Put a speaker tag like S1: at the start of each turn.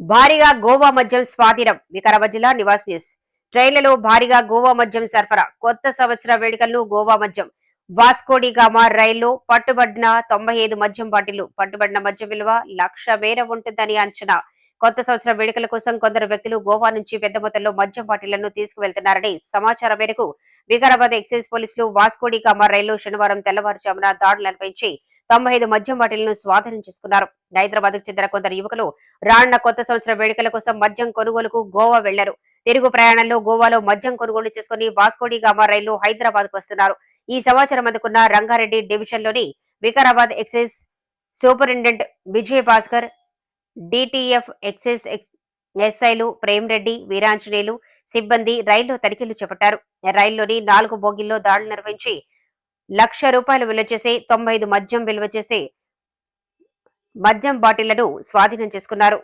S1: భారీగా గోవా మద్యం స్వాధీనం. వికారాబాద్ జిల్లా నివాస్ న్యూస్. ట్రైన్లలో భారీగా గోవా మద్యం సరఫరా. కొత్త సంవత్సర వేడుకలను గోవా మద్యం. వాస్కోడి గామా రైల్లో పట్టుబడిన తొంభై ఐదు మద్యం బాటిళ్ళు. పట్టుబడిన మద్యం విలువ లక్ష మేర ఉంటుందని అంచనా. కొత్త సంవత్సర వేడుకల కోసం కొందరు వ్యక్తులు గోవా నుంచి పెద్ద మొత్తంలో మద్యం బాటిళ్ళను తీసుకువెళ్తున్నారని సమాచారం మేరకు వికారాబాద్ ఎక్సైజ్ పోలీసులు వాస్కోడి గామా రైలు శనివారం తెల్లవారుజామున దాడులు నిర్వహించి తొంభై ఐదు మద్యం బాటిళ్ళను స్వాధీనం చేసుకున్నారు. హైదరాబాద్కు చెందిన కొందరు యువకులు రానున్న కొత్త సంవత్సర వేడుకల కోసం మద్యం కొనుగోలుకు గోవా వెళ్ళారు. తిరుగు ప్రయాణంలో గోవాలో మద్యం కొనుగోలు చేసుకుని వాస్కోడి గామా రైలు హైదరాబాద్కు వస్తున్నారు. ఈ సమాచారం అందుకున్న రంగారెడ్డి డివిజన్లోని Vikarabad excise superintendent Vijay Bhaskar DTF excise ex- ఎస్ఐలు ప్రేమ్ రెడ్డి వీరాంజనేయులు సిబ్బంది రైల్లో తనిఖీలు చేపట్టారు. రైల్లోని నాలుగు బోగిల్లో దాడులు నిర్వహించి లక్ష రూపాయలు విలువ చేసే తొంభై ఐదు మద్యం విలువ చేసే మద్యం బాటిళ్ళను స్వాధీనం చేసుకున్నారు.